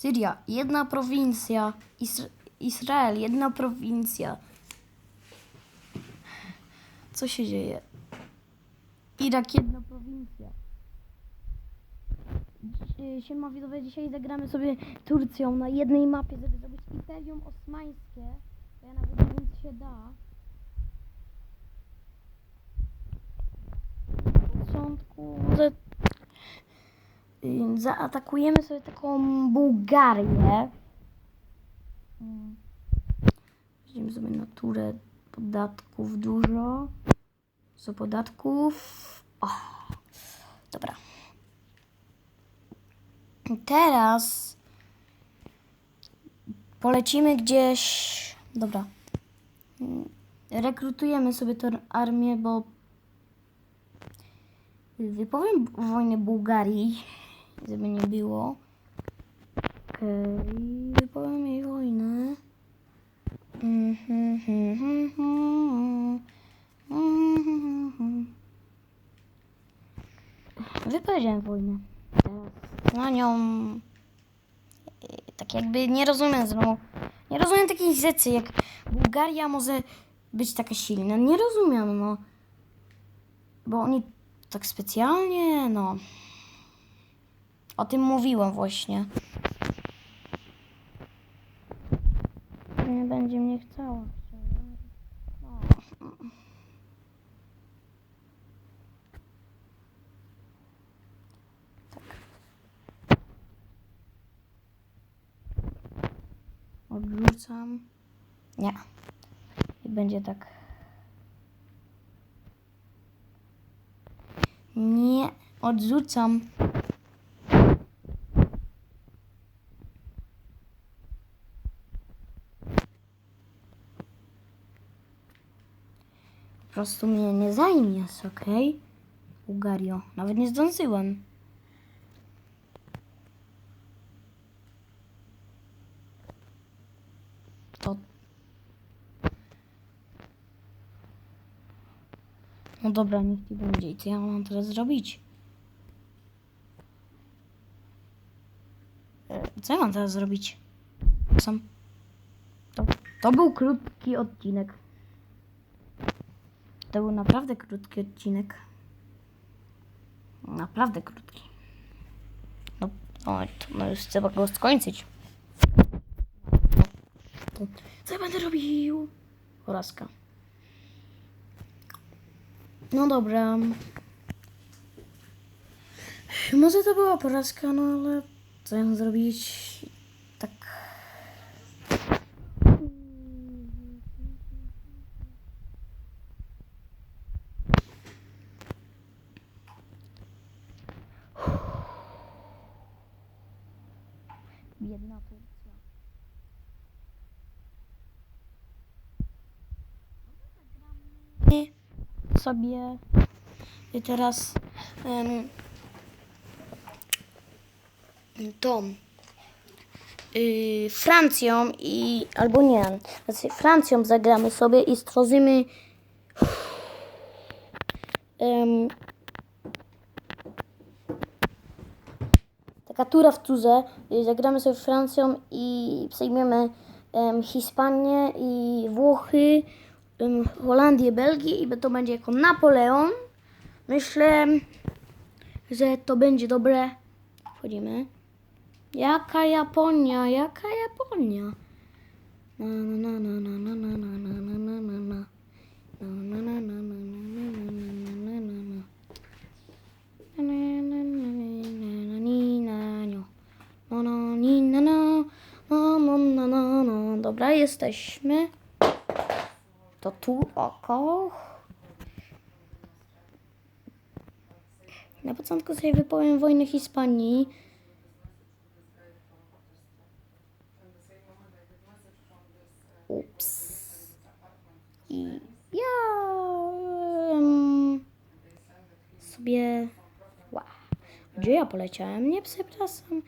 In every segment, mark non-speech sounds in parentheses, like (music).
Syria, jedna prowincja. Isra Izrael, jedna prowincja. Co się dzieje? Irak, jedna prowincja. Dzi- Siema widzowie, dzisiaj zagramy sobie Turcją na jednej mapie, żeby zrobić Imperium Osmańskie. To ja nawet nie wiem, się da. Na początku y, zaatakujemy sobie taką Bułgarię. Weźmiemy sobie naturę podatków dużo. Co podatków? O, dobra. Teraz polecimy gdzieś. Dobra. Rekrutujemy sobie tę armię, bo wypowiem wojnę Bułgarii, żeby nie było. Okej, wypowiem jej wojnę. Wypowiedziałem wojnę. Na nią tak jakby nie rozumiem znowu. Nie rozumiem takich rzeczy, jak Bułgaria może być taka silna. Nie rozumiem, no. Bo oni tak specjalnie, no. O tym mówiłem właśnie. Nie będzie mnie chciała. No. Odrzucam. Nie. I będzie tak. Nie, odrzucam. Prostu mnie nie zajmiesz, okej? Bułgario. Nawet nie zdążyłem. To No dobra, niech ci będzie. I co ja mam teraz zrobić? E, Co ja mam teraz zrobić? Sam. To, to był krótki odcinek. To był naprawdę krótki odcinek. Naprawdę krótki. No, no, no już trzeba go skończyć. Co ja będę robił? Porażka. No dobra. Może to była porażka, no ale co ja mam zrobić? Tak. Biedna Turcja. sobie teraz um, tą y, Francją i albo nie, znaczy Francją zagramy sobie i stworzymy um, taka tura w turze. y, Zagramy sobie Francją i przejmiemy em, Hiszpanię i Włochy, em, Holandię, Belgię i to będzie jako Napoleon. Myślę, że to będzie dobre. Wchodzimy. Jaka Japonia? Jaka Japonia? Na na na na na na na na na na. Na na na na na na na na na na na na. Na na na na na na ni na nio. No no ni na na. No no no no no. Dobra, jesteśmy. To tu oko. Na początku sobie wypowiem wojnę Hiszpanii. Ups. I ja em, sobie. Gdzie ja poleciałem? Nie, przepraszam.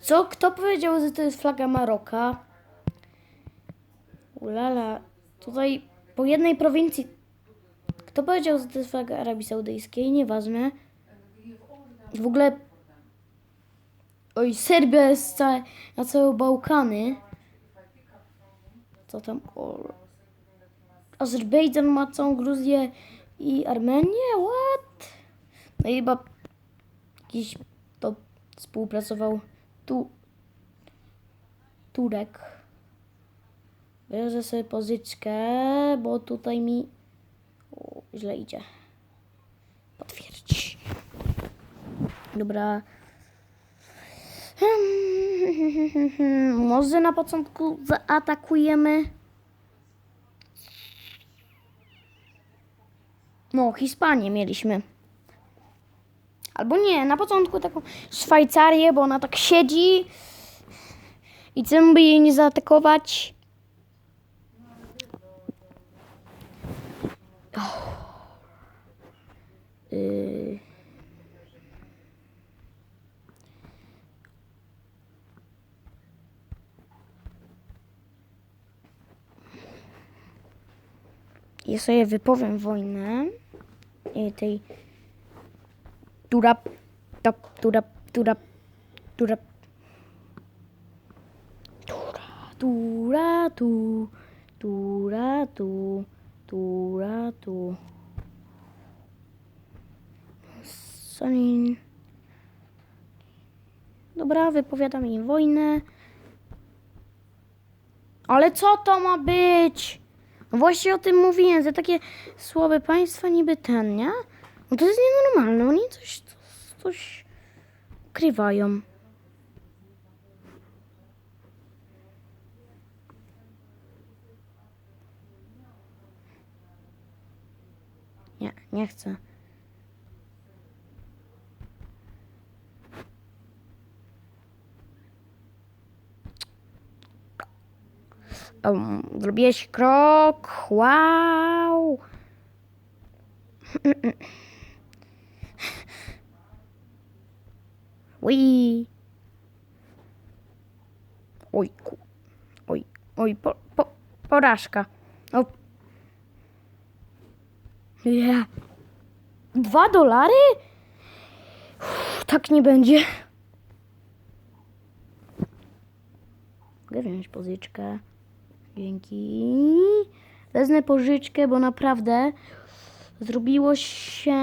Co? Kto powiedział, że to jest flaga Maroka? Ulala. Tutaj po jednej prowincji. Kto powiedział, że to jest Arabii Saudyjskiej? Nieważne. W ogóle Oj, Serbia jest ca- na całe Bałkany. Co tam? O. Azerbejdżan ma całą Gruzję i Armenię? What? No i chyba jakiś to współpracował tu Turek. Bierze sobie pożyczkę, bo tutaj mi o, źle idzie. Potwierdź. Dobra. (laughs) Może na początku zaatakujemy. No, Hiszpanię mieliśmy. Albo nie, na początku taką Szwajcarię, bo ona tak siedzi. I czemu by jej nie zaatakować? Yy. Ja sobie wypowiem wojnę i tej tura, tap, tura, tura, tura, tura, tura, tu, tura, tu, tura, tu. Sonin. Dobra, wypowiadam im wojnę. Ale co to ma być? No właśnie o tym mówiłem, że takie słabe państwa niby ten, nie? No to jest nienormalne, oni coś, coś ukrywają. Nie, chcę. Um, zrobiłeś krok. Wow. (laughs) Ui. Oj. Oj, oj, po, po, porażka. O. Ja. Dwa dolary? Uff, tak nie będzie. Mogę wziąć pożyczkę. Dzięki. Wezmę pożyczkę, bo naprawdę zrobiło się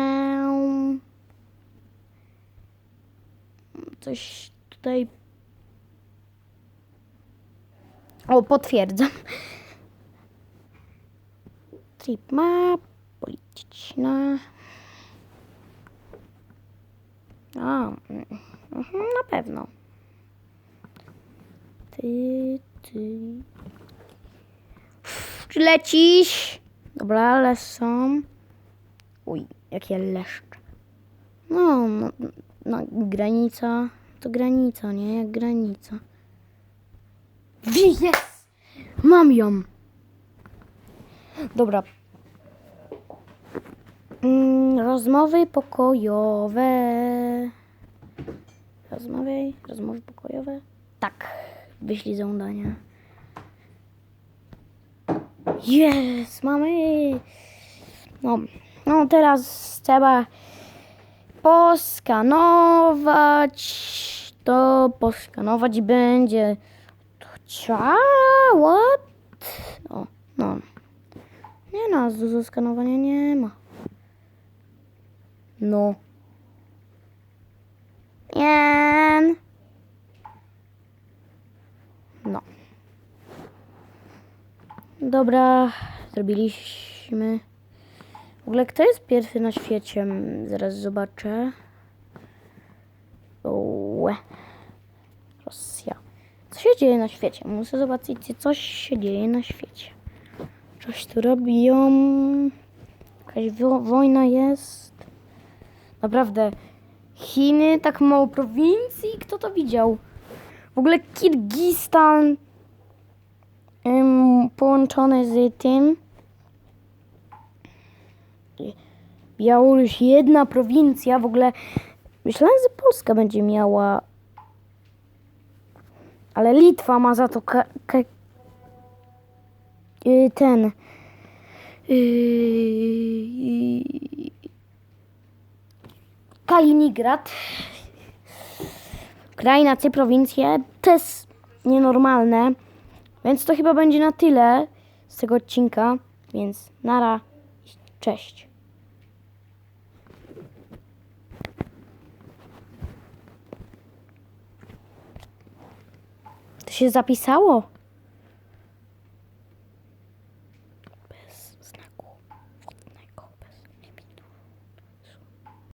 coś tutaj. O, potwierdzam. Trip map, polityczna. A, mhm, na pewno. Ty, ty. Czy lecisz? Dobra, lecą. Uj, jakie leszcze. No, no, no, granica to granica, nie? Jak granica. Jest! Mam ją. Dobra. Mm, rozmowy pokojowe. Rozmowy, rozmowy pokojowe. Tak, wyślij żądania. Jest, mamy. No, no teraz trzeba poskanować. To poskanować będzie. To cia, what? No. Nie no, skanowania nie ma. No. Jen. No. Dobra, zrobiliśmy. W ogóle kto jest pierwszy na świecie? Mm, Zaraz zobaczę. Łe. Rosja. Co się dzieje na świecie? Muszę zobaczyć, czy coś się dzieje na świecie. Coś tu robią. Jakaś wo- wojna jest. Naprawdę. Chiny, tak mało prowincji? Kto to widział? W ogóle Kirgistan ym, połączone z tym. Białoruś, jedna prowincja. W ogóle myślałem, że Polska będzie miała. Ale Litwa ma za to y, ten. Yy, Kaliningrad. kraj na C prowincję. To jest nienormalne. Więc to chyba będzie na tyle z tego odcinka. Więc nara, cześć. To się zapisało.